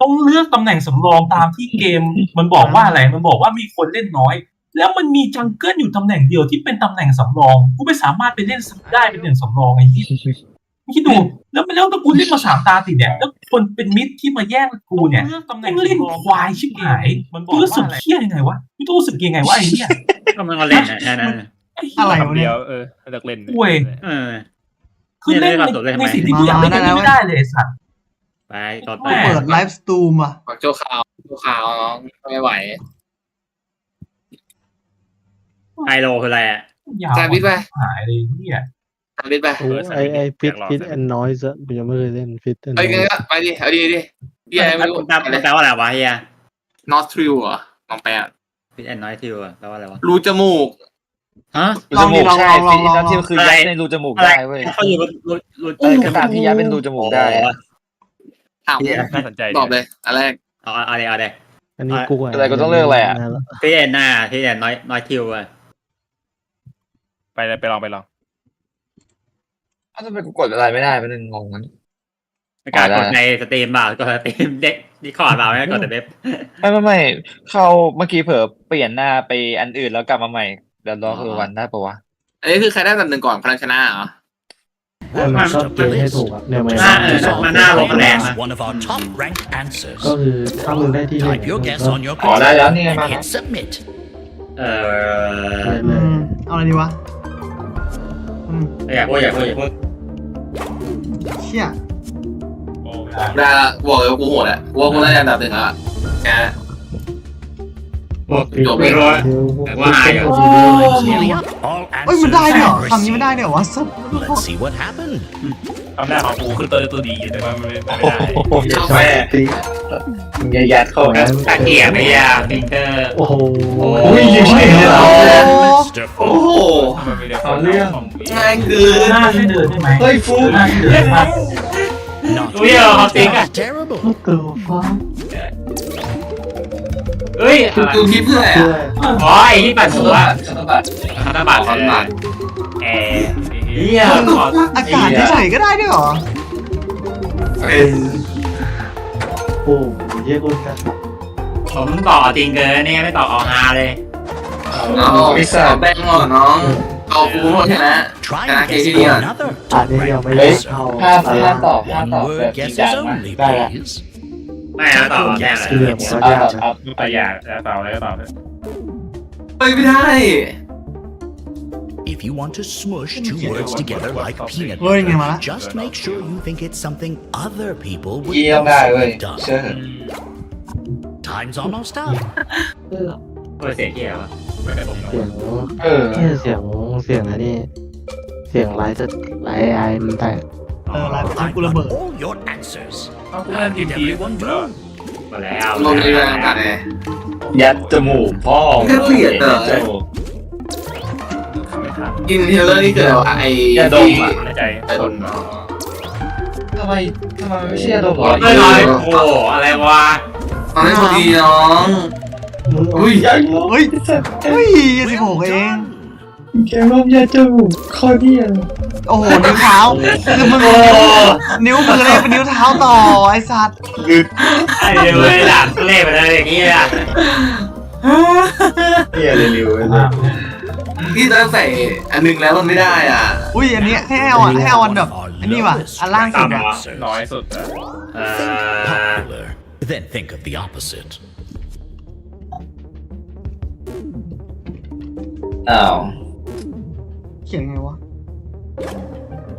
ต้องเลือกตำแหน่งสำรองตามที่เกม มันบอกว่าอะไร มันบอกว่ามีคนเล่นน้อย แล้วมันมีจังเกิลอยู่ตำแหน่งเดียวที่เป็นตำแหน่งสำรอง กูไม่สามารถไปเล่นได้เป็นหนึ่งสำรองไอ้ที่คิดดู แล้วมันแล้วถ้ากูเล่นมาสามตาติดเนี่ยแล้วคนเป็นมิดที่มาแย่งกูเนี่ยตำแหน่งเล่นควายชิบหายกูรู้สึกเครียดยังไงวะกูต้องรู้สึกยังไงวะไอ้เนี่ยก็มันก็เล่นนะนั่นนะไอ้เหี้ยอะไรคำเดียวเออเลิกเล่นเว้ยเออคือเล่นเนี่ยเล่นความสดได้ทำไมในสิ่งที่กูอยากเล่นกันไม่ได้เลยไอ้สัตว์ ไปต่อกูแต่เปิดไลฟ์สตรีมอะปักโจขาวโจขาวน้องไม่ไหวไฮโลคืออะไรอะยาวจานวิทย์ไปหายเลยเนี่ยจานวิทย์ไปโอ้ไอไอฟิตฟิตแอนนอยส์ยังไม่เคยเล่นฟิตแอนนไปอยกันส์ก็ไปดิเอาดีดิพี่อะไรไม่รู้แปลอะไรแปลว่าอะไรวะเฮียนอสทริวเหรอลองแปลฟิตแอนน้อยทิวแปลว่าอะไรวะรูจมูกฮะลองดิลองลองลองลองน้ำที่คือยัดในรูจมูกได้เว้ยเขาอยู่บนรูรูเออกระดาษที่ยัดเป็นรูจมูกได้ ถามน่าสนใจตอบเลยอันแรกเอาเอาเลยเอาเลยอันนี้กูอะไรก็ต้องเลือกอะไรอะฟิตแอนน่าฟิตแอนน้อยน้อยทิวอะไปเลยไปลองไปลองอ้าวทำไมกูกดอะไรไม่ได้มันงงมันไม่กล้ากดในสตรีมเปล่ากดสตรีมเด็กดีคอร์ดเปล่าไม่กดแต่เว็บไม่ไม่ไม่เข้าเมื่อกี้เผลอเปลี่ยนหน้าไปอันอื่นแล้วกลับมาใหม่เดี๋ยวรอคือวันได้ปะวะอันนี้คือใครได้อันดับหนึ่งก่อนพลังชนะเหรอ มันก็เกมให้ถูกอะเนี่ยมันหน้าเออมันหน้าลงคะแนน It's นะ one of our top ranked answers. ก็คือถ้ามึงได้ที่หนึ่ง Type your guess on your อ๋อได้แล้วนี่ไง and มา hit submit. เออได้เลอืยมเอาอะไรดีวะอืมอย่าพูดอย่าพูดอย่าพูดเชี่ยได้ละบอกเลยว่ากูโหดอะกูว่ากูได้อันดับหนึ่งอะแค่จบไม่รู้ว่าหายอยู่ Nearly up. All เอ้ย answers มันได้ด้วยเหรอ correct. คำนี้มันได้ด้วยเหรอวะสัส Let's see what happened. คำแรกของกูคือตัวตัวดีแต่ว่ามันไม่ได้เข้าไปมึงอย่ายัดเข้านะตะเกียบไม่ยาฟิงเกอร์โอ้โหอุ้ยยิงไม่ได้เหรอ Mr. โอ้ Fool. โห ทำไมไม่ได้เอาเรื่อง ง่ายเกินหน้าช่วยเดินได้ไหมเฮ้ยฟูหน้าช่วยเดินมาก Not อุ้ยเอาจริงอะ That's terrible. ตัวฟ้า เฮ้ยคือคือคิดเพื่ออะไรเพื่ออะอ๋อไอ้ที่ปั่นหัวชัตเตอร์บัตคาตาบัตขอบัตรแอร์เฮียขออากาศเฉยๆก็ได้ด้วยเหรอ เป็นโอ้โหเยี่ยกุนกันผมต่อจริงเกินเนี่ยไม่ต่อออกฮาเลย เอาเอาแป้งก่อนน้องเอาฟูหมดชนะ Try Can I and guess get you on? another อัน top นี้ยัง ranked ไม่ได้ answer. เข้าห้ามห้ามตอบห้าม One ตอบแบบ word จริง guesses จังมาก only, ได้ละ please. ไม่นะต่อแน่เลยเรื่องก็เอายากเอาไปอยากแล้วต่อแล้วก็ต่อเลยไปไม่ได้ If you want to smush two words together like peanut เฮ้ยไงมาละ butter, just make sure you think it's something other people would เยี่ยมได้เว้ย have done. เชื่อเถอะ Time's almost up. เพื่อเสียเกียร์วะไม่ได้ผมเสียงเออ เนี่ยเสียงเสียงอันนี้ เสียงไลฟ์จะไลฟ์ไอมันแตก เออไลฟ์ I've กูระเบิด got all your answers. เอากูเล่นทีม Did ทีม everyone do? มาแล้วลงในเรื่องอากาศเลยยัดจมูกพ่อแค่เปลี่ยนเหรอ จมูกไม่ทันอินเทลเลอร์นี่คืออะไรวะไอ้อย่าดมอะในใจไอ้ดมทำไมทำไมไม่เชื่อตัวผมเฮ้ยน้อยโอ้อะไรวะตอนนี้พอดีน้องอุ้ยยัดเฮ้ยเฮ้ยสิบหกเอง แกรอบยัดจมูกข้อเดียวโอ้โหนิ้วเท้าคือมึงนิ้วมือเลยเป็นนิ้วเท้าต่อไอ้สัตว์ไอ้เดี๋ยวเลยหลังเล่ไปเลยอย่างเงี้ยเฮียเลยริวเลยที่จะใส่อันนึงแล้วมันไม่ได้อะ อุ้ยอันนี้ให้เอาอะให้เอาอันแบบอันนี้ว่ะอันล่างสุดอะน้อยสุดอะ Then think of the opposite. อ้าว ขียนไงวะ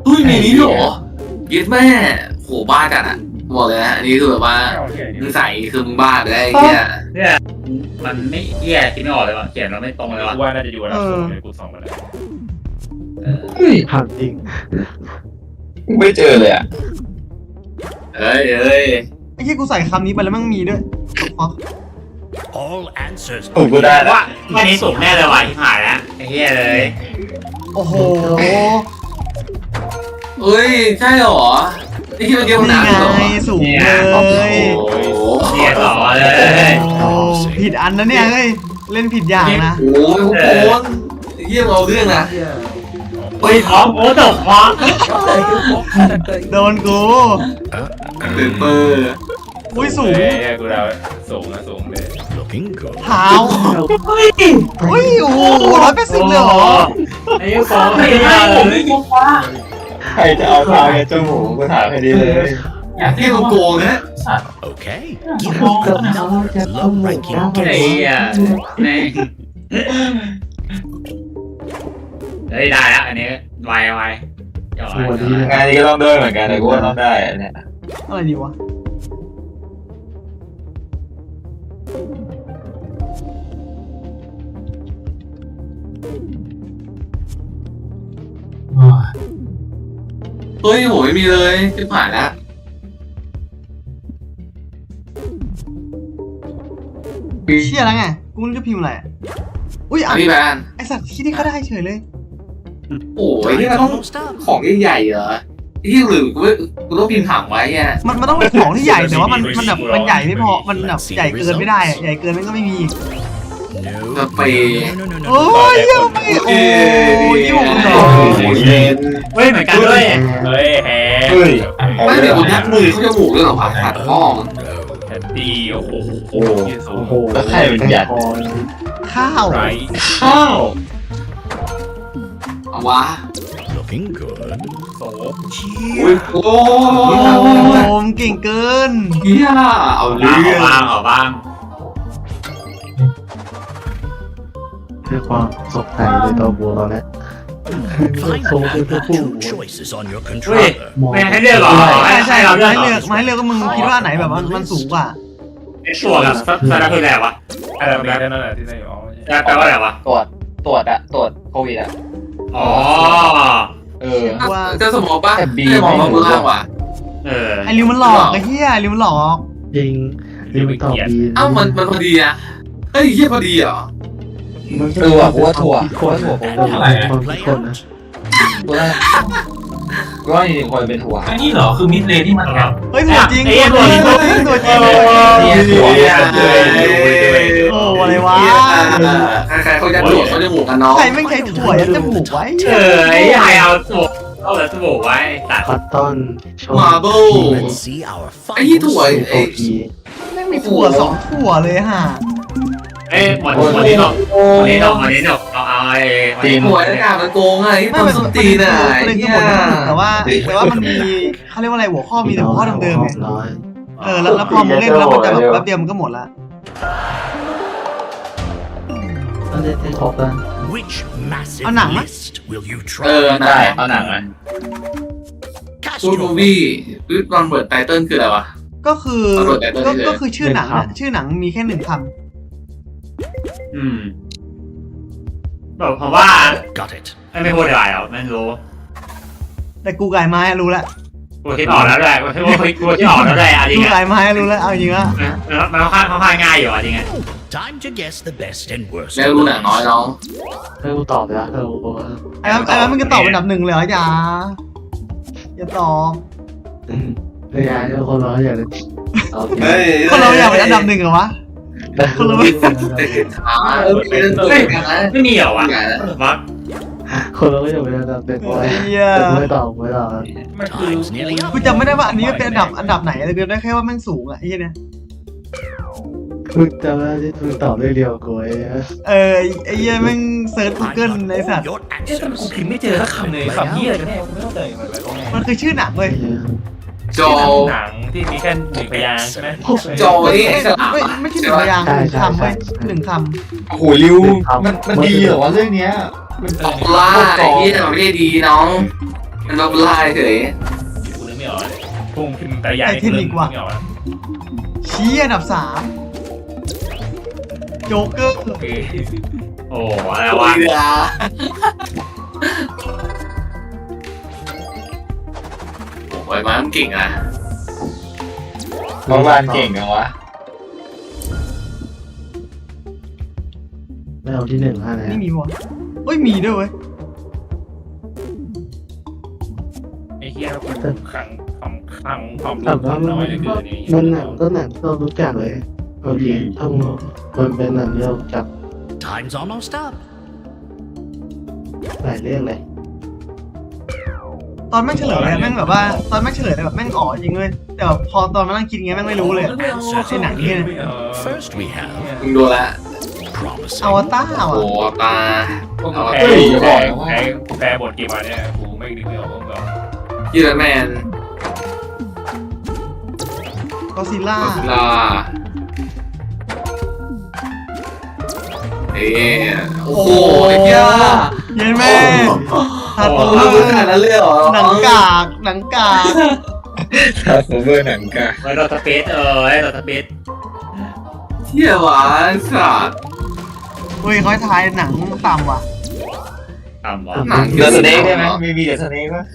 เฮ้ยมีนี้ด้วยเหรอยึดแม่โหบ้าจัดอะบอกเลยนะอันนี้คือแบบว่ามึงใส่คือมึงบ้าไปได้ไอ้เงี้ยเนี่ยมันไม่เหี้ยคิดไม่ออกเลยว่ะเขียนเราไม่ตรงเลยว่ะกูว่าน่าจะอยู่อันดับสูงเลยกูสองไปแล้วเฮ้ยถามจริงไม่เจอเลยอะเอ้ยเอ้ยไอ้ที่กูใส่คำนี้ไปแล้วมันมีด้วยฟัก All answers โอ้กูได้แล้วว่าวันนี้สูงแน่เลยว่ะที่หายแล้วไอ้เหี้ยเลย โอ้โห เอ้ย ใช่เหรอไอ้ที่มันเดียวหนี่นาไงเหรอสูงเนี่ยเลยโอ้โหเหี้ยต่อเลย โอ้ผิดอันนะเนี่ยเฮ้ยเล่นผิดอย่างนะโอ้โหโอ้โหเยี่ยมเอาเรื่องนะเฮ้ยท้องโอ้ตกฟ้องโดนกูเปเปอร์อุ้ยสูงเอ้ยกูเดาสูงนะสูงเลย Looking good. เท้าอุ้ยโอ้โหร้อยแปดสิบเลยเหรอ ไอ้ของไม่ได้ผมไม่ยกฟ้าใครจะเอาเท้ากับจมูกกูถามให้ดีเลย อยากที่รู้มึงโกงนะสัตว์ Okay. ส Give ำรอง it ขนาด enough low ranking ไอ้ guess. เหี้ยแม่งเฮ้ยได้แล้วอันนี้ไวไวสวัสดีนะ งานนี้ก็ต้องด้วยเหมือนกันแต่กูว่าต้องได้อันเนี่ยอะไรดีวะ เฮ้ยโหไม่มีเลยที่ผ่านแล้วเชี่ยแล้วไงกูไม่รู้จะพิมพ์อะไรอะอุ้ยอะอะพี่แบนไอสัตว์ที่นี่ก็ได้เฉยเลย โอ้ยนี่ Time's มันต้อง almost up. ของใหญ่ๆเหรอที่หรือกูไม่กูต้องพิมพ์ถังไว้เนี่ยมันมันต้องเป็นของที่ใหญ่แต่ว่ามันมันแบบมันใหญ่ไม่พอมันแบบใหญ่เกินไม่ได้อะใหญ่เกินมันก็ไม่มี No. สเปรย์ No, no, no, no, โอ้ no. ยยังไม่โอ้ยยี่ห้อหนอเย็นเฮ้ยเหมือนกันด้วยเฮ้ยแฮเฮ้ยไม่เดี๋ยวกูยัดมือเขาจะหมูกด้วยเหรอวะขัดข้อมึงแฮปปี้โอ้โหโอ้โหสูงโอ้โหแล้วใครเป็นหยัดข้าวไรข้าวเอาวะ Looking good. โสอุ้ยโอ้โอยมเก่งเกินเฮียเอาบ้างเรื่องบ้างออกบ้าง เพื่อความสดใสในตัวบัวเราเนี่ย Find โซ่ out คือตัว the ผู้ two choices on your เฮ้ย controller. ไม่ให้เลือกหรอใช่ใช่ให้เราเลือกไม้เหรเลืออกไม้เลือกก็มึงคิดว่าไหนแบบว่ามันสูงกว่า ไอ้ตัวกับสารคืออะไรวะอะไรแบบนั่นแหละที่ได้อ๋อแปลว่าอะไรวะ ตรวจตรวจอะตรวจโควิดอะอ๋อ เออ ว่าจะสมมติป่ะแต่ B ไม่มองมาเมืองว่ะ เออไอริวมันหลอกไอ้เหี้ยไอริวมันหลอกจริงรีบตอบดีเอ้ามันมันพอดีนะเฮ้ยเฮียพอดีเหรอ เออว่ะกูว่าถั่วคกูนว่าถั่วคงเท่าไหร่อะคนทุก Play คนนะ out. กูว่ากูว่าจริงๆควรเป็นถั่วไอ้นี่เหรอคือมิดเลย์ที่มันแบบเฮ้ยตัวจริงตัวจริงตัวจริงตัวจริงเนี่ยถั่วเนี่ยเลยโอ้อะไรวะใครๆเขาจะตรวจเขาจะหมูกันน้องใครไม่งใช้ถั่วยัดจมูกไว้เออไอ้ไอเอาตัวเอาแต่ตัวไว้ตัดคอตตอนชมาเบิล Let's see our ไอ้ยี่ final ถั่ว score. ไอ้โอพีแม่งมีถั่วสองถั่วเลยฮะ เอ้ยหมดหมดนี้เนาะหมดนี้เนาะหมดนี้เนาะเอาเอาไอ้หัวหน้ากากมันโกงไงที่ไม่เป็นทำส้นตีนอะประเด็นคือเฮีหมยดแล้วแต่ว่าแต่ว่ามันมีเขาเรียกว่าอะไรหัวข้อมีแต่หัวข้อเดิมๆไงน้อยเออแล้วแล้วพอมึงเล่นแล้วมันจะแบบแป๊บเดียวมันก็หมดละก็เล่นให้ครบแล้ว Which massive Ano, ha? list will you เออ try? ได้เอาหนังอะซู Cast มู your วี่วิดวันเบิร์ดไตเติ้ลคืออะไรวะ ก็คือตำรวจแต่ตัวก็นี้เลยก็คือชื่อหนังอะชื่อหนังมีแค่หนึ่งค อืมแบบเพราะว่า Got it. ไม่พูดอะไรหรอกไม่รู้ำแต่กูกายไม้รู้แล้วกูคิดออกแล้วด้วยกูคิดว่ากูคิดออกแล้วด้วยอะจริกูงอะกายไม้รู้แล้วเอาจริงอะมันค่อนข้างค่อนข้างง่ายอยู่อะจริงอะ Time to guess the best and worst. แล้วรู้หนังน้อยน้องให้กูตอบเลยนะเออกูบอกว่าไอ้นั้นไอ้นั้นมันก็ตอบอันดับหนึ่งเลยเหรออย่าอย่าตอบเฮ้ยทุกคนเราอยากจะโอเคเฮ้ยคนเราอยากเป็นอันดับหนึ่งเหรอวะ คนละไม่จะเห็นขาเออเป็นตัวกันนะไม่มีเหรอวะอย่างนั้นวะคนเราก็อยากเป็นอันดับเป็นไว้แต่กูไม่ตอบกูไม่ตอบมันคือกูจำไม่ได้ว่าอันนี้เป็นอันดับอันดับไหนแต่กูได้แค่ว่าม่งสูงอะไอ้เนี่ยกูจำได้ที่มึงตอบเรื่องเดียวกูไอ้เออไอ้เหี้ยม่งเซิร์ชกูเกิลในสัตว์เอ๊ะแต่กูพิมพ์ไม่เจอสักคำเลยคำนี้อะไรกันแน่กูไม่เข้าใจมันมันคือชื่อหนังเว้ย โจหนังที่มีแค่หนึ่งพยางค์ใช่ไหมโจนี่ไอ้สลามไม่อะไม่ใช่หนึ่งพยางค์หนึ่งคำเว้ยหนึ่งคโอ้โหริวมันมันดีเหรอวะเรื่องเนี้ยมันออกล่าไอ้ที่มันไม่ได้ดีน้องมันมาล่าเฉยกูนึกไม่ออกเลยพุ่งพิมพ์แต่ใหญ่กูนึกไม่ออกำชี้อันดับสามโจ๊กเกอร์โอเคโอ้อะไรๆวะเรือ โอ้ยมันเก่งอะเมื่อวานเก่งจังวะไม่เอาที่หนึ่งฮะนี่เนี่ยมีวะเฮ้ยมีด้วยเว้ยไอ้เหี้ยกูขังความขังความแต่รู้ว่ามันน้อยเหลือเกินนี่มันหนังก็หนังที่เรารู้จักเลยเอาจริงถ้ามึงมันเป็นหนังที่เรารู้จัก Time's almost up. หลายเรื่องเลย ตอนแม่งเฉลยอะแม่งแบบว่าตอนแม่งเฉลยแบบแม่งอ๋อจริงเลยแต่แบบพอตอนมานั่งคิดเงี้ยแม่งไม่รู้เลยอะ Answer ไอ้หนังเนี่ย First, we have มึงดูละ promising. อวตารโอ้ตาพวกเอาแพ้เฮ้ยแพ้แพ้แพ้บทเกมมาเนี่ยกูไม่นึกไม่ออกว่าแบบยีรแมนก็ซิล่าก็ซิลาเอ๊ะโอ้โหไอ้เหี้ยเย็นแม่ ทาโอ้โต้โหขนาดนั้นเลยเหรอหนังกากหนังกากผมเบอร์หนังกะไว้รถสเปซเออไว้รถสเปซเที่ยหวานสัตว์เฮ้ยเขาให้ทายหนังต่ำว่ะต่ำวะหนังเดอะสเน็กได้ไหมมีมีเดอะสเน็กปะ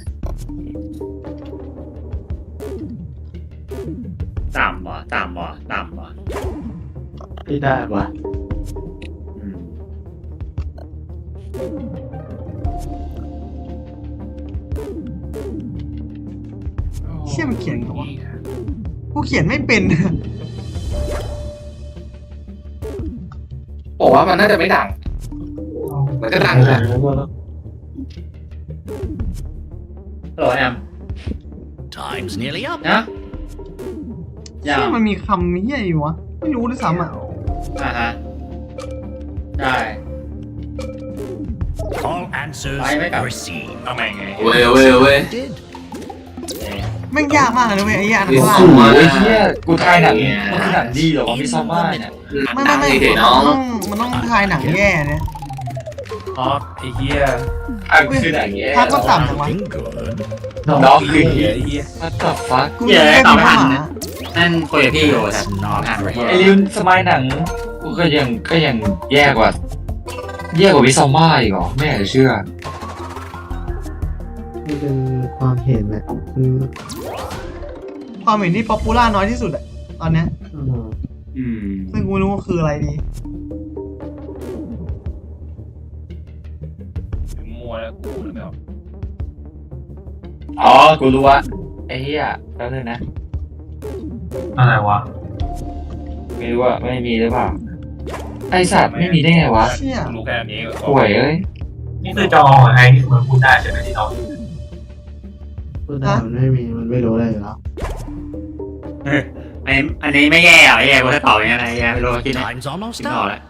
ต่ำวะต่ำวะต่ำวะไม่ได้ว่ะอืม ชี่ยมันเขียนไงวะกูเขียนไม่เป็น บอกว่ามันน่าจะไม่ดัง มันก็ดังแหละโหลแอม Time's nearly up. นะยัเชี่ยงมันมีคำเฮียอยู่วะ ไม่รู้ด้วยซ้ำอะ อ่าฮะ ได้ All answers Ay, venga. received. ทำไมไง เว้ยเว้ยเว้ย Did. แม่งยากมากเลยนะเว้ยไอ้ยานเฮ้ยข้างล่างสูงโอ้มากยเฮียกูทายหนังมันคือหนังดีเหรอวะมิซอมบ้าเนี่ยไม่หนัไม่งไม่เฉยๆมันน้องต้องมันต้องทายหนังแย่เนี่ยอ๋อไอ้เหี้ยอะคือหนังแย่พักก็ต่ำจังวะ Looking good. น้องคือไอ้เฮีเหี้ยยไอ้เหี้ย What the fuck กูยังไม่มีหมานั่นคุยกับพี่อยู่แต่น้องอ่านไอริวสมัยหนังกูก็ยังก็ยังแย่กว่าแย่กว่ามิซอมบ้าอีกเหรอไม่อยากจะเชื่อนี่เป็นความเห็นนะคือ ความเห็นที่ป๊อปปูล่าน้อยที่สุดอะตอนเนี้ยอืมอืมซึ่งกูไม่รู้ว่าคืออะไรดี มัวแล้วกูนึกไม่ออกอ๋อ กูรู้ว่าไอ้เหี้ยแป๊บนึงนะ อะไรวะ ไม่รู้ว่าไม่มีหรือเปล่า ไอสัตว์ไม่มีได้ไงวะเชี่ย กูรู้แค่นี้ก็ป่วยเอ้ย นี่คือจอของไอ้ที่มันพูดได้ใช่ไหมที่เรา พูดได้มันไม่มีมันไม่รู้อะไรอยู่แล้ว อันนี้อันนี้ไม่แย่เหรอแย่กูจะตอบยังไงแย่ไม่รู้คิดไหม Time's almost คิดไม่ออก up. แล้ว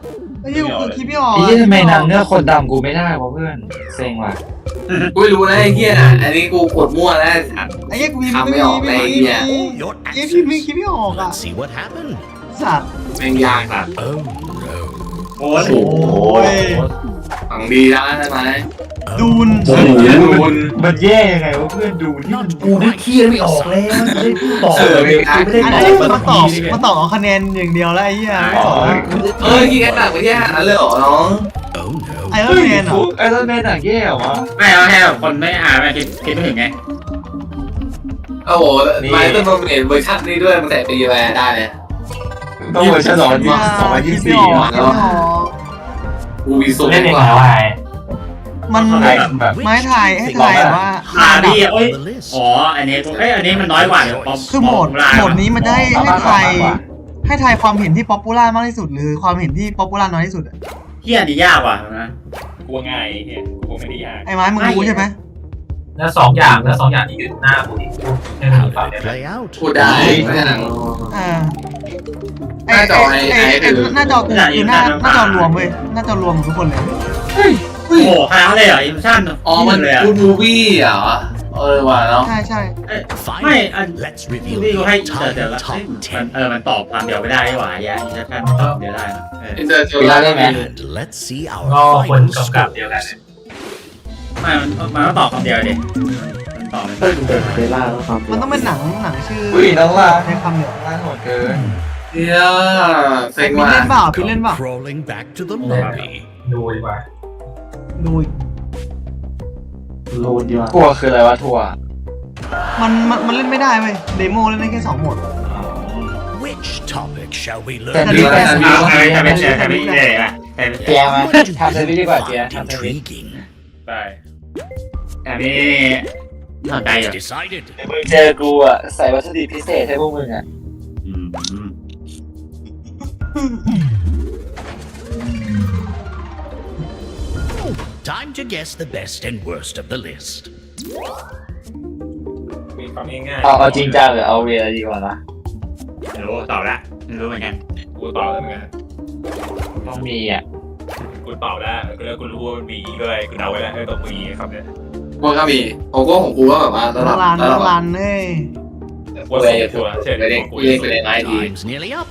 ไอ้เหี้ยกูคิดไม่ออกไอ้เหี้ยทำไมนางเนื้อคนดำกูไม่ได้วะเพื่อนเซ็งว่ะกูไม่รู้นะไอ้เหี้ยอันนี้กูกดมั่วแล้วไอ้สัตว์ ไอ้เหี้ยกูพิมพ์ทำไม่ไม่อมีอกไม่เลยไอ้มีเหี้ย Your ไอ้พิมพ์ไม่ answers. คิดไม่ออกอะ Let's see what happened. สัตว์ แม่งยากสัตว์ Oh no. โอ้โอ้โหโหโอ้ย ฝังดีแล้วใช่ไหมดูนโอ้โห ดูน มันแย่ยังไงวะเพื่อนดูนี่ Not กูนึก quite. เที่ยไม่ออกแล้วมันจะได้ตอบเออไม่ได้กูไม่ได้อันตอนี้บคือมาตอบมาตอบเอาคะแนนอย่างเดียวแล้วไอ้เหี้ยอ๋อเออกี่กันหนักไปที่หานั้นเลยเหรอน้อง Oh no. ไอรอเฮ้นยแมนเหรอฟุกไอรอนแมนหนังแย่เหรอวะไม่เอาแค่คนไม่อ่านไม่คิดคิดไม่ถึงไงโอ้โหไมค์ต้นนมเห็นเวอร์ชันนี้ด้วยมันแต่ปีแวร์ได้เลยต้องเวอร์ชันสองพันยี่สองพันยี่สิบสี่คิดไม่ออกอะคิดไม่ออ กกูมีสูงเล่นเองกเหรว่าอวะมันอะไรแบบไม้ถ่ายให้ถ่ายว่าอ่าดี Top เอ้ย of the list. อ๋อ อันนี้เอ้ย อันนี้มันน้อยกว่าเดี๋ยวปอมคือโหมดปอมโหมดนี้มันจะให้ให้ทายมากกว่าให้ทายความเห็นที่ป๊อปปูล่ามากที่สุด หรือความเห็นที่ป๊อปปูล่าน้อยที่สุดอะเฮียนี่ยากว่ะนะกูว่าง่ายไอ้เหี้ยกูไม่ได้ยากไอ้ไม้มึงรู้ใช่ไหมแล้วสองอย่างแล้วสองอย่างที่อยู่หน้ากูนี่ให้มัน How ฟัง did ได้ it ไหม play out? พูดได้ไม่ใช่หนังอ่า หน้าจอไอ้ไอ้ไอ้ไอ้คือหน้าจอกูคือหน้าหน้าจอรวมเว้ยหน้าจอรวมของทุกคนเลยโอ้โหขนาดนั้นเลยเหรออิมชั่นอ๋อมันเลยอะกูมูวี่เหรอเออว่ะเนาะใช่ใช่ไม่ Finally, อัน let's reveal พี่กูให้ the เดี๋ยวเดี๋ยว top มัน 10. เออมันตอบความเดียวไม่ได้ดีกว่าแย่อิมชั่นตอบเดียวได้นะเอออินเตอร์เจอเวลาร์ได้ไหม And let's see ก็ our คน final กำกับ score. เดียวกันเนี่ยไม่มันมันต้องตอบคำเดียวดิมัน ต่อเลยมันต้องเป็นหนังหนังชื่ออุ้ยน้องล่าในคำเดียวล่าโหดเกินเฮียเซ็งพี่ว่ะเล่นเปล่าพี่เล่น Come เปล่า crawling back to the lobby. ดูดีกว่าดูอีกรูนดีกว่ากลัวคืออะไรวะทัวร์มันมันมันเล่นไม่ได้เว้ยเดโมเล่นได้แค่สองโหมด Which topic shall we แต่ learn? ดีแต่เอาดีใครใครไม่เชื่อใครไม่เชื่เลยนะใครไม่เจียมา What ทำเซรี you ดีกว่าเจีย find ทำเซรี intriguing? ได้อันนี้ น่าใจอยู่ Decided. มึงเจอกูอะใส่วัตถุดิบพิเศษให้พวกมึงอะอืม Time to guess the best and worst of the list. ฟังง่ายเอาเอาจริงจังหรือเอาเวลดีกว่านะไม่รู้ตอบละไม่รู้เหมือนกันๆกูตอบแล้วเหมือนกันต้องมีอะกูตอบแล้วกูแล้วกูรู้ว่ามันมีด้วยกูเดาไว้แล้วเออต้องมีครับเนี่ย พวกก็มีโอ้ก็ของกูก็แบบว่าระน้ดัอบงรันระน้ดัอบงรันเอ้ยว่าสองตัวเช่นไปเล่นของกูเล่นไปเล่นไอ้ดี Time's nearly up.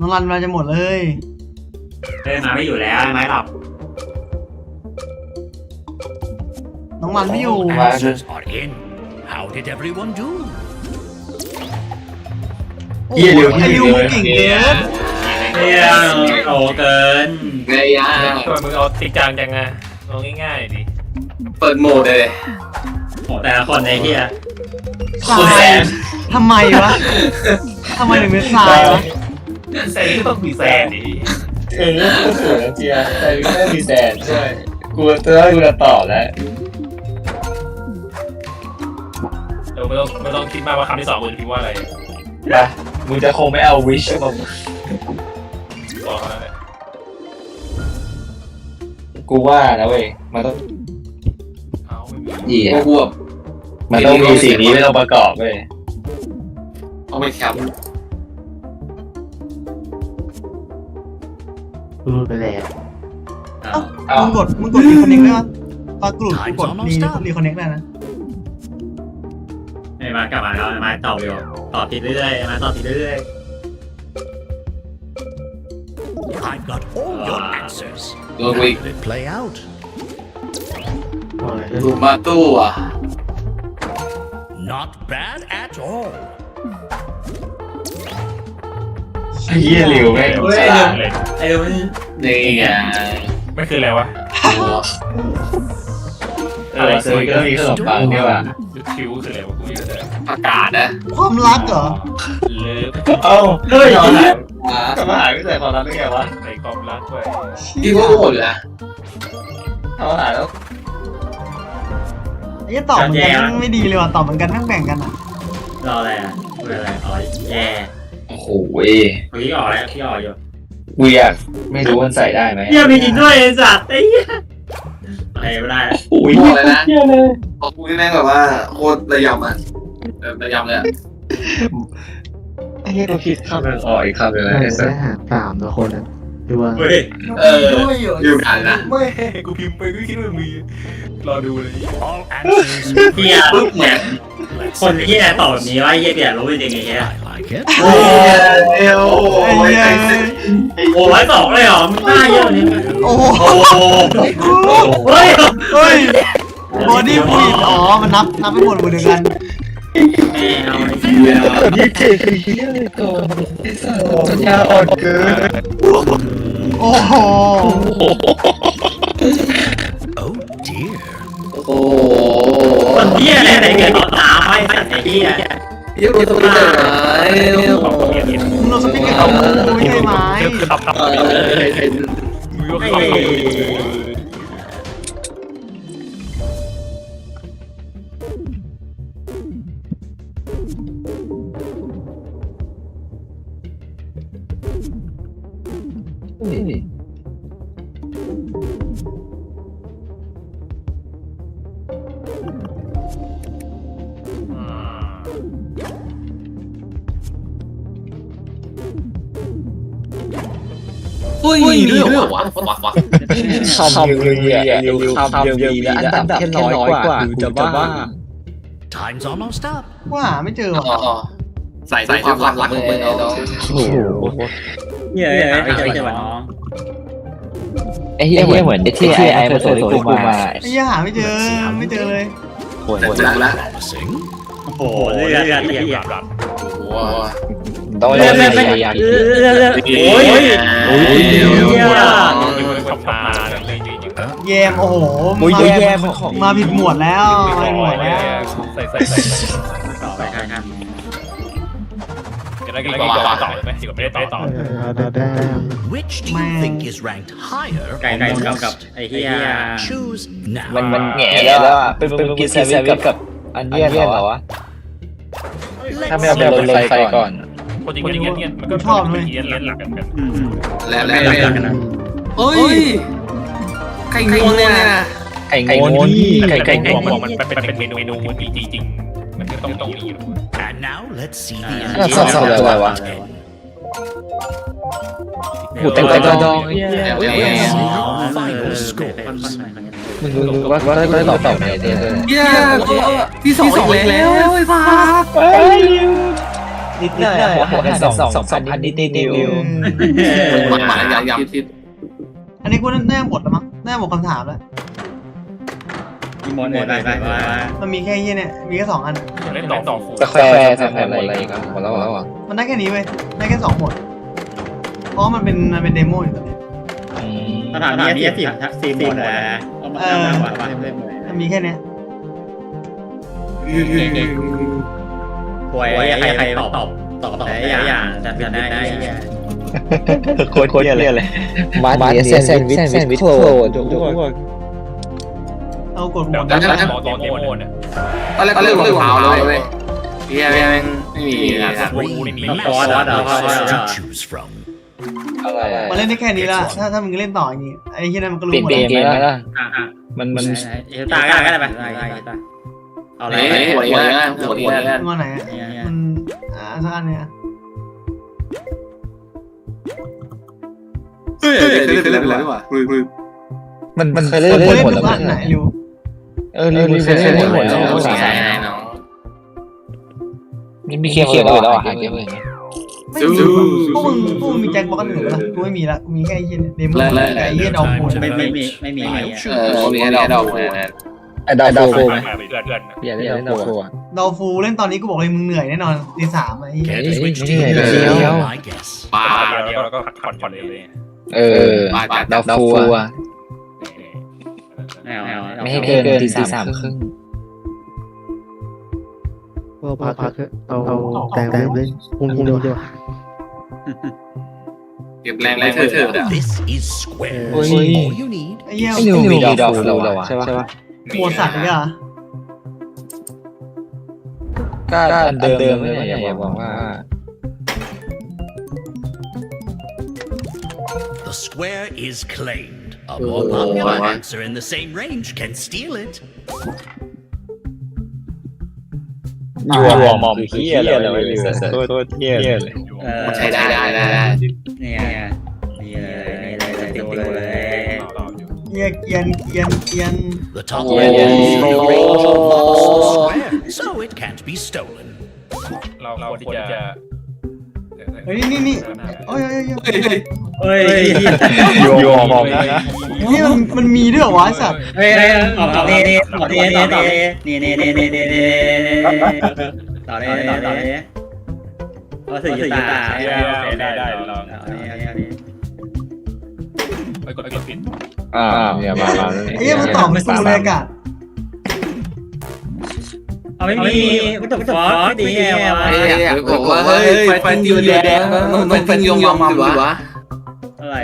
น้องรันมาจะหมดเลยเดินมาไม่อยู่แล้วไม้หลับน้องรันไม่อยู่ All answers are in. How did everyone do? โอ้โหไอ้ลิวมึงเก่งเกินเที่ยงโตเกินไงย่าทำไมมึงเอาติดจังจังอะเอาง่ายๆดิ เปิดโหมดเลยโหแต่ละคนในเฮียทรายทำไมวะทำไมถึงเป็นทรายวะแซนก็ต้องมีแซนดิเออก็สวยนะเจียแต่ไม่มีแสนใช่กูจะกูจะตอบแล้วเออไม่ต้องไม่ต้องคิดมากว่าคำที่สองมึงคิดว่าอะไรไปมึงจะคงไม่เอาวิชมาบอกมาแล้วเนี่ยกูว่านะเว้ยมันต้องเอา ไม่มีอีพวกกูแบบมันต้องมีสิ่งนี้เป็นองค์ประกอบเว้ยเอาไปแคปรู้ไปแล้วอ้าวมึงกดมึงกดรีคอนเนคได้ปะตอนกลุ่มกูกดรีรีคอนเนคได้นะไอ้มากลับมาแล้วไอ้มาตอบอยู่ตอบผิดเรื่อยๆไอ้มาตอบผิดเรื่อย I've got all your answers. โดนกูอีก How did it play out? โอ้ยดูมาตู้อะ Not bad at all. ไอ้เหี้ยหลิวแม่งๆเฮ้ย ฉลาดเลยไอ้มันนี่ไงไม่คืออะไรวะเออซื้อก็มีขนมปังเนี่ยว่ะคิวคืออะไรวะกูไม่เข้าใจประกาศนะความรักเหรอ เลิฟเอ้าเฮ้ยเอาละกลับมาหาไม่ใส่ความรักได้ไงวะในความรักด้วยพี่ก็โหดอยู่นะเอาหาแล้ว ไอ้ตอบเหมือนกันไม่ดีเลยว่ะตอบเหมือนกันนั่งแบ่งกันอะรออะไรอะพูดอะไรอ๋อแย่โอ้โหเว้ยพี่ออกแล้วพี่ออกอยู่กูอยากไม่รู้มันใส่ได้ไหมเฮียมีจริงด้วยไอ้สัตว์ไอ้เหี้ยอะไรไม่ได้แล้วโอ้ยบอกเลยนะเหี้ยเลยของกูนี่แม่งแบบว่าโคตรระยำอะแบบระยำเลยอะไอ้เหี้ยกูคิดคำหนึ่งออกอีกคำหนึ่งได้ไอ้สัได้สหาสามตัวคนนะ ดูว่าเฮ้ย เอออยู่กันนะ ไม่กูพิมพ์ไปก็คิดว่ามีรอดูเลย All answers. เฮียเนี่ยคนเฮียตอบแบบนี้ว่าเฮียเปียรู้จริงไอ้เฮีย I like it. โอ้ยเอวโอ้ไอ้ยเหี้ยไอ้สิโอ้ร้อยสองเลยเหรอมึงหน้าเยอะนี่โอ้โหเฮ้ย เฮ้ยบอดี้ฟลีดอ๋อ มันนับนับเป็นหมวดหมู่เดียวกันไม่เอาไอ้เหี้ ยยี่เจคือเหี้ยเลยก่อนไอ้สัสปัญญาอ่อนเกินโอ้โห Oh dear. โอ้โหคนเฮียอะไรไหนเกิดตอนตามไอ้สัตว์ไอ้เฮียยี่รู้ตัวไม่ได้ไหมมึงโดนสปิกเกอร์ของกูไม่ใช่ไหมคือตับตับเออเห็นมือ อ้เขาเฮ้ยมีด้วยเหรอวะวะวะคำยังมีอะริวคำยังมีและอันดับแค่น้อยกว่ากูจะบ้า Time's almost up. ว่าหาไม่เจออ๋ว่ะอใส่ใส่ความรักของมึงเอาโอ้โหเฮียไม่เจอไม่เจอน้องไอ้เหี้ยเหมือนที่ไอ้ไอ้มาส่งให้กูมาไอ้เหี้ยหาไม่เจอไม่เจอเลยแต่เจอแล้ว Promising. โอ้โหเลือดเลือดเลือดหลับหลับ โอ้โหต้องเรื่อนดเล่เลือดนอยากเลือดเลือดเลือดโอ้ยโอ้ยเหี้ยอยู่บนขับมาเยจริงจริงแยมโอ้โหมาแย่ของมาผิดหมวดแล้วมาผิดหมวดแล้วใส่ใส่ใส่ใส่ต่อไปครับครับกันแล้วกันแล้วกันต่อต่อไหมที่ก็ไม่ได้ต่อเออได้ได้ Which do you think is ranked higher ไก่ไก่กับกับไอ้เฮียมันมันแง่แล้วอะเป็นเป็นกินแซนด์วิชกับอันเนียนเหรอวะถ้าไม่เอาแบบรถไฟก่อน คนจริงเงี้ยเงี้ยมันก็ชอบเลยเงี้ยหลักกันกันแล้วไม่แล้วรักกันนะเฮ้ยใครงวงเนี่ยไก่งอนนี่ไก่ไก่ไก่งไก่อนมันเป็นเป็นเมนูเมนูจริงจริงๆมันก็ต้องต้องมี And now let's see the Ah, end that's not of so bad, round what? 10. หมูแต่งไก่ดองไอ้เหี้ยเดี๋ยว Let's เดี๋ยว see เดี๋ยว our final scores. มึงรู้ว่าว่าได้ตอบตอบไงเนี่ยเย้ที่สองอีกแล้วไอ้ฟ้า นิดหน่อยหัวสองสองสองพันนิดนิดนิวหมาอยากอยากคิดอันนี้กูน่าหมดแล้วมั้งน่าหมดคำถามแล้วอีโมนไปไปไปมันมีแค่ยี่เนี่ย มีแค่สองอันเล่นต่อต่อฟูสแควร์สแควร์อะไรอีกหมดแล้วแล้วอะมันได้แค่นี้เว้ย ได้แค่สองหมด เพราะมันเป็นมันเป็นเดโมอยู่ตอนนี้คำถามนี้สี่สี่หมดแล้วเอามาเอามาเล่นเลยมันมีแค่เนี้ย ป่วยใครใครตอบตอบตอบแต่อย่างจะเป็นได้ได้โคตรโคตรเรียเลยมาร์ทแซนด์วิชแซนด์วิชโคตรเอากดหมเดี๋ยวดตอนแล้วตอนเดโมเนี่ยตอนแรกก็เลือกรองเท้าเลยเว้ยเฮียแม่งไม่มีนะครับ Three Don't masterpieces bother, to choose from. อะไรมันเล่นได้แค่นี้ละถ้าถ้ามึงเล่นต่ออย่างงี้ไอ้ที่นั่นมันก็รู้เปลี่ยนหมดเกแล้วมไหมล่ะอะอะมันมันตาก็ได้ไป เอาอะไรเฮ้ยหัวนี้นะหัวนี้นะมาไหนอะมันอ่าสักอันเนี่ยเฮ้ยเล่นเล่นเล่นว่ะมันมันเคยเล่นเล่นหมดทุแล้วกอันไหนริวเออรีวิวเล่นหมดแล้วใช่น้องนี่มีเคียวแล้วอะหาเกมอื่นไม่มีพวกมึงพวกมึงมีแจ็คบ็อกกันหนึ่งละกูไม่มีละกูมีแค่ไอ้เหี้ยเนี่ยเดโมกับไอ้เหี้ยดาวโคตรไม่ไม่มีไม่มี I'll เอ choose. อมีดอกนะ ไอ้ดาวโฟไหมเพื่อนเพื่อนอย่าเล่นดาวโฟอะดาวฟูเล่นตอนนี้กูบอกเลยมึงเหนื่อยแน่นอนตีสามไอ้เหี้ย Guess which Hey, team hey, is hey, in, hey. I guess. ปลาเดียวแล้วก็ผ่อนผ่อนเลยเออดาวโฟอะไม่ให้เกินตีสามครึ่งก็พักพักเอาเอาแต่งเล่นเล่นพรุ่งนี้ดีกว่าเก็บแรงแรงเถอะ This is square. Ôi. All you need ไอ้เหี้ยไอ้นิวมีดาวโฟแล้วอะใช่ป่ะ โหมดสัตว์อีกอะก็อันเดิมเลยอย่าบอกว่า the square is claimed. A more popular answer in the same range can steal it. หัวหมอมเฮียเลยโคตรเฮียเลยใช้ได้ได้ได้เนี่ยนี่เลย เหี้ยเกียนเกียนเกียน The top Oh. left is the range of blocks of the Oh. square, so it can't be stolen. เราควรที่จะเฮ้ยนี่นี่โอ้ยโอ้ยโอ้ยเฮ้ยอยู่หัวหมอมนี่มันมันมีด้วยเหรอวะไอ้สัตว์เฮ้ยต่อต่อนี่นี่ต่อนี่นี่ต่อนี่นี่นี่นี่นี่นี่ต่อนี่ต่อนี่เอาสื่อยูตาได้ได้ลองต่อนี่นี่ไปกดกดปิด อ่าอย่ามามาไอ้เหี้ยมันตอบไม่สู้เลยอากาศเอาไม่มีวัตถุฟอสไม่ดีไงวะเฮ้ยบอกว่าเฮ้ยไฟติวแดงมันเป็นยอมยอมหรือวะอะไร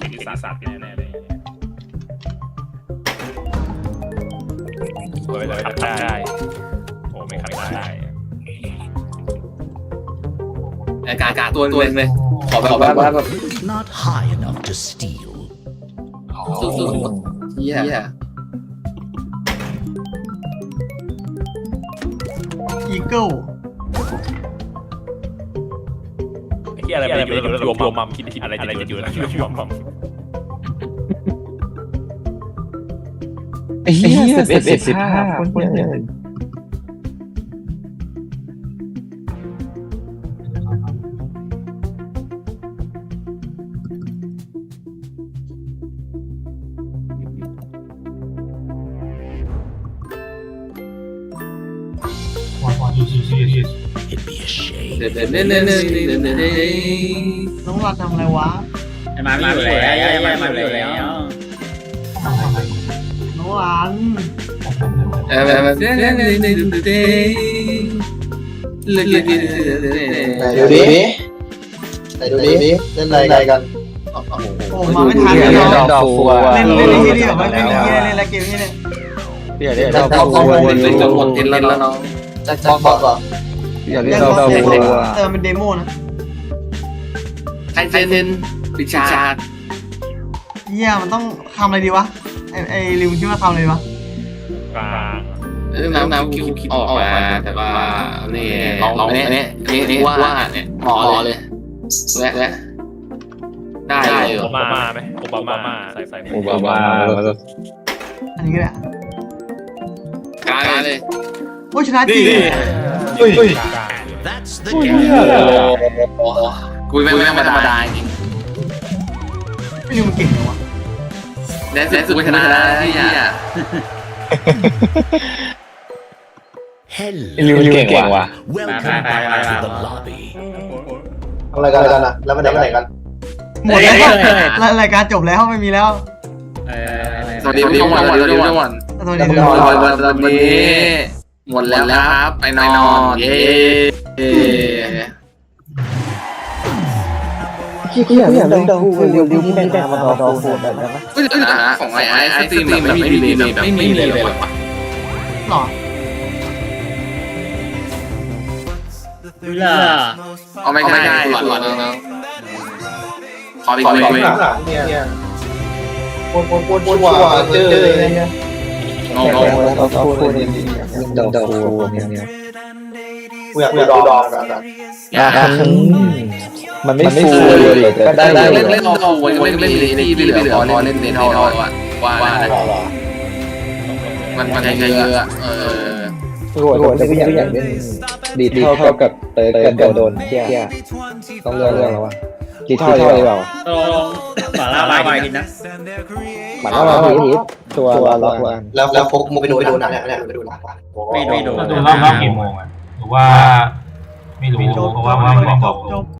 ปิดสาสัตว์แน่เลยเฮ้ยเลยขัดได้โอ้ไม่ขัดได้อากาศกาตัวตัวเลยขอแบบแบบว่าแบบ Not high enough to steal. สุดๆเฮียอีเกิลที่อะไรอะไรอยู่แล้วรวมรวมมัมคิดคิดอะไรอะไรจะอยู่แล้วรวมมัมเฮียสิบเอ็ดสิบห้าคนเดียว It'd เน่เน่เน่เนเนเนน้องรันทำอะไรวะไอ้มาไม่อยู่แล้วไอ้มาไม่อยู่แล้วน้องรันเออแเบเน่เน่เน่เน่เน่เล่นดิไหนดูดิไหนดูดิเล่นอะไรกันโอ้โหมาไม่ทันเลยดอกฟัวเล่นเล่นที่นี่แบบไเป็นที่เล่นละเกมนี่เนี่ยเดี๋ยวเดี๋ยวดอกฟัวเล่นจนหมดกินแล้วน้องจักจักบอกอ อเดี๋ยวเล่นยังดาวก็ฟัเล่นวแต่มันเป็นเดโมนะใครเซนปิชาเฮียมันต้องทำอะไรดีวะ ไอไอริวคิดว่าทำอะไรดีวะกลางเรื่องน้ำน้ำคิดคิดออกมาแต่ว่านี่ลองลองอันนี้อันนี้อันนี้ว่าเนี่ยเหมาะเลยและและได้เลยโอบามาไหมโอบามาใส่ใส่โอบามาอันนี้ก็ได้การเลยโอ้ยชนะจริง That's the อุ้ย game. กูไม่ไม่ธรรมดาจริงไม่ริวมันเก่งเลยวะแดนซ์กูชนะที่อะ Hello. เก่งว่ะ Welcome Bye, bye, bye, back to bye, the bye. lobby. อะไรกันอะไรกันอะแล้วมันจะไปไหนกัน หมดแล้วรายการจบแล้วไม่มีแล้วเออสวัสดีทุกคนสวัสดีทุกคนสวัสดีแล้วทุกมันคนนอนวันนี้ หมดแล้วครับ ไปนอน เย้ขี้เกียจเดินเดินกูเร็วๆที่แม่งมาต่อต่อฟูแบบนั้นก็จะนะของไอ้ไอ้ไอ้สตรีมแบบไม่มีดีเลยแบบไม่มีเลยว่ะหรอดูล่ะเอาไม่ได้หลอดหลอดน้องขอไปก่อนคุยก่อนคุยหลังเนี่ยเนี่ยปวดปวดปวดปวดว่าเจอเลยเนี่ย งงงต่อต่อฟูเนี่ยเดินต่อฟูเนี่ยกูอยากดูดองกันอะมันไม่ฟูเลยก็ได้เล่นเลเล่ยนเล่นเอาเล่นเล่นเล่นที่ที่เหลือพอเล่นเล่นเท่าว่าว่ามันมันเยอะเออโอ้โหแต่ก็อยากอยากเล่นดีเท่ากับเตยกันโดนเที่ยต้องเลือกเรื่องแล้ววะ กี่เท่าดีกว่าลองฝาลาบายไปกินนะหมันว่าเราทีตัวล็อกวันแล้วแล้วพกมึงไปดูไปดูหนังเนี่ยเนี่ยไปดูหนังไม่ไม่ดูก็ดูรอบรอบกี่โมงอะหรือว่า ไม่รู้เพราะว่าว่าบอกจบจบ